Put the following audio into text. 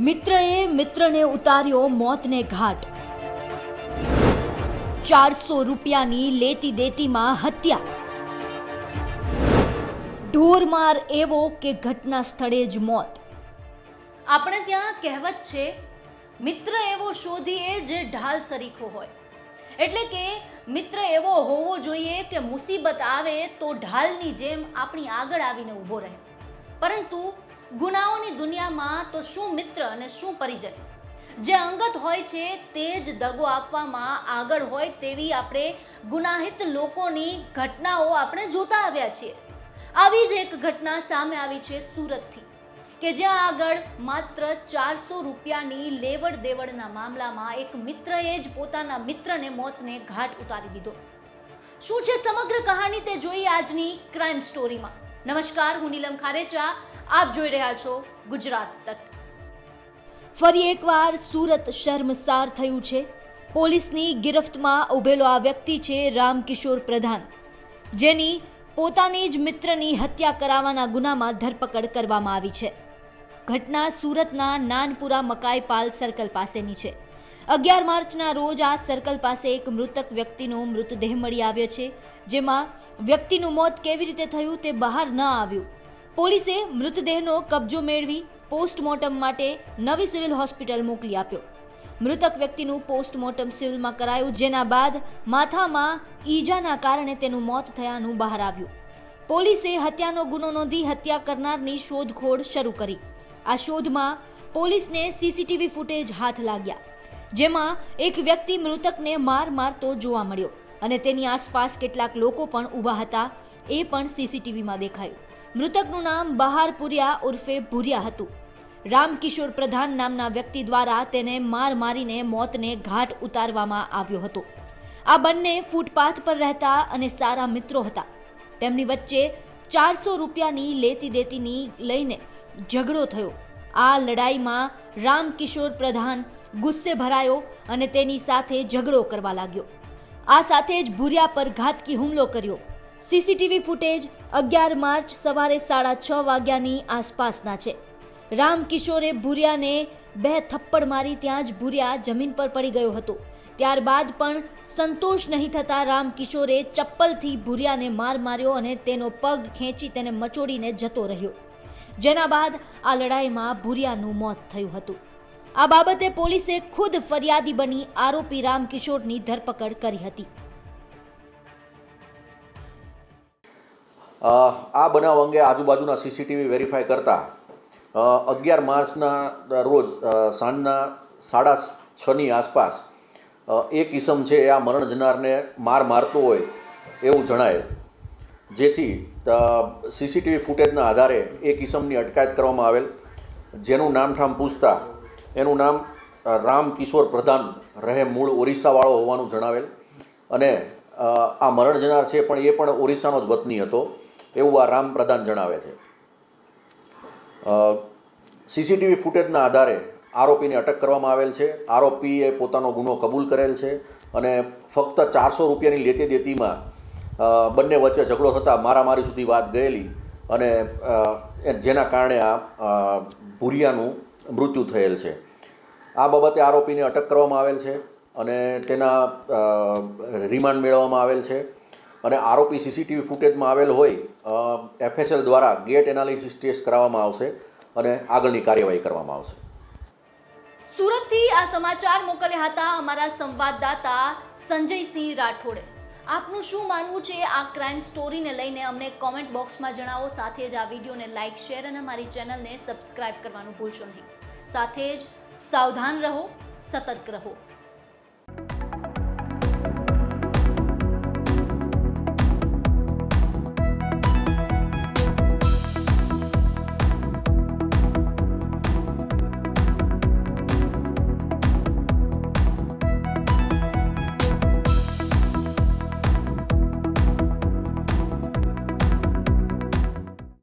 મિત્રએ મિત્રને ઉતાર્યો મોતને ઘાટ. ચારસો રૂપિયાની લેતી દેતીમાં હત્યા. ઢોરમાર એવો કે ઘટના સ્થળે જ મોત. આપણે ત્યાં કહેવત છે, મિત્ર એવો શોધીએ જે ઢાલ સરીખો હોય. એટલે કે, મિત્ર એવો હોવો જોઈએ કે મુસીબત આવે તો ઢાલની જેમ આપણી આગળ આવીને ઊભો રહે. પરંતુ ગુનાઓની દુનિયામાં તો શું મિત્ર અને શું પરિજન? જે અંગત હોય છે તે જ દગો આપવામાં આગળ હોય તેવી આપણે ગુનાહિત લોકોની ઘટનાઓ આપણે જોતા આવ્યા છીએ. આવી જ એક ઘટના સામે આવી છે સુરતથી, કે જ્યાં આગળ માત્ર ચારસો રૂપિયાની લેવડ દેવડના મામલામાં એક મિત્રએ જ પોતાના મિત્રને મોતને ઘાટ ઉતારી દીધો. શું છે સમગ્ર કહાની તે જોઈએ આજની ક્રાઇમ સ્ટોરીમાં નમસ્કાર, હું નીલમ ખારેચા. આપ જોઈ રહ્યા છો ગુજરાત તક. ફરી એકવાર સુરત શર્મસાર થયું છે. પોલીસની ગિરફ્તમાં ઉભેલો આ વ્યક્તિ છે રામકિશોર પ્રધાન, જેની પોતાની જ મિત્રની હત્યા કરાવવાના ગુનામાં ધરપકડ કરવામાં આવી છે. ઘટના સુરતના નાનપુરા મકાઈપાલ સર્કલ પાસેની છે. અગિયાર માર્ચના રોજ આ સર્કલ પાસે એક મૃતક વ્યક્તિનો મૃતદેહ મળી આવ્યો છે, જેમાં વ્યક્તિનું મોત કેવી રીતે થયું તે બહાર ન આવ્યું. પોલીસે મૃતદેહનો કબજો મેળવી પોસ્ટમોર્ટમ માટે નવી સિવિલ હોસ્પિટલ મોકલી આપ્યો. મૃતક વ્યક્તિનું પોસ્ટમોર્ટમ સિવિલમાં કરાયું, જેના બાદ માથામાં ઈજાના કારણે તેનું મોત થયાનું બહાર આવ્યું. પોલીસે હત્યાનો ગુનો નોંધી હત્યા કરનારની શોધખોળ શરૂ કરી. આ શોધમાં પોલીસને સીસીટીવી ફૂટેજ હાથ લાગ્યા. જેમાં એક વ્યક્તિ મૃતકને માર મારતો જોવા મળ્યો અને તેની આસપાસ કેટલાક લોકો પણ ઊભા હતા, એ પણ સીસીટીવીમાં દેખાયું. મૃતકનું નામ બહાર પુરિયા ઉર્ફે ભુરિયા હતું. રામકિશોર પ્રધાન નામના વ્યક્તિ દ્વારા તેને માર મારીને મોતને ઘાટ ઉતારવામાં આવ્યો હતો. આ બંને ફૂટપાથ પર રહેતા અને સારા મિત્રો હતા. તેમની વચ્ચે ચારસો રૂપિયાની લેતી દેતીની લઈને ઝઘડો થયો. આ લડાઈમાં રામકિશોર પ્રધાન ગુસ્સે ભરાયો અને તેની સાથે ઝઘડો કરવા લાગ્યો. આ સાથે જ ભૂર્યા પર ઘાતકી હુમલો કર્યો. સીસીટીવી ફૂટેજ અગિયાર માર્ચ સવારે સાડા છ વાગ્યાની આસપાસના છે. રામકિશોરે ભૂર્યાને બે થપ્પડ મારી ત્યાં જ ભૂર્યા જમીન પર પડી ગયો હતો. ત્યારબાદ પણ સંતોષ નહીં થતા રામકિશોરે ચપ્પલથી ભૂર્યાને માર માર્યો અને તેનો પગ ખેંચી તેને મચોડીને જતો રહ્યો. જેના બાદ આ લડાઈમાં ભૂરિયાનું મોત થયું હતું. આ બાબતે પોલીસે ખુદ ફરિયાદી બની આરોપી રામકિશોરની ધરપકડ કરી હતી. આ બનાવ અંગે આજુબાજુના સીસીટીવી વેરીફાઈ કરતા અગિયાર માર્ચના રોજ સાંજના સાડા છની આસપાસ એક ઈસમ છે આ મરણ જનારને માર મારતો હોય એવું જણાય. જેથી સીસીટીવી ફૂટેજના આધારે એ કિસમની અટકાયત કરવામાં આવેલ. જેનું નામઠામ પૂછતા, એનું નામ રામ કિશોર પ્રધાન રહે મૂળ ઓરિસ્સાવાળો હોવાનું જણાવેલ. અને આ મરણ જનાર છે, પણ એ પણ ઓરિસ્સાનો જ વતની હતો, એવું આ રામ પ્રધાન જણાવે છે. સીસીટીવી ફૂટેજના આધારે આરોપીને અટક કરવામાં આવેલ છે. આરોપીએ પોતાનો ગુનો કબૂલ કરેલ છે અને ફક્ત ચારસો રૂપિયાની લેતી દેતીમાં બંને વચ્ચે ઝઘડો થતાં મારામારી સુધી વાત ગયેલી અને જેના કારણે આ ભૂરિયાનું મૃત્યુ થયેલ છે. આ બાબતે આરોપીને અટક કરવામાં આવેલ છે અને તેના રિમાન્ડ મેળવવામાં આવેલ છે અને આરોપી સીસીટીવી ફૂટેજમાં આવેલ હોય એફએસએલ દ્વારા ગેટ એનાલિસિસ ટેસ્ટ કરાવવામાં આવશે અને આગળની કાર્યવાહી કરવામાં આવશે. સુરતથી આ સમાચાર મોકલ્યા હતા અમારા સંવાદદાતા સંજયસિંહ રાઠોડે. આપનું શું માનવું છે આ ક્રાઇમ સ્ટોરીને લઈને? અમને કોમેન્ટ બોક્સમાં જણાવો. સાથે જ આ વિડીયોને લાઇક શેર અને અમારી ચેનલને સબસ્ક્રાઇબ કરવાનું ભૂલશો નહીં. સાથે જ સાવધાન રહો, સતર્ક રહો.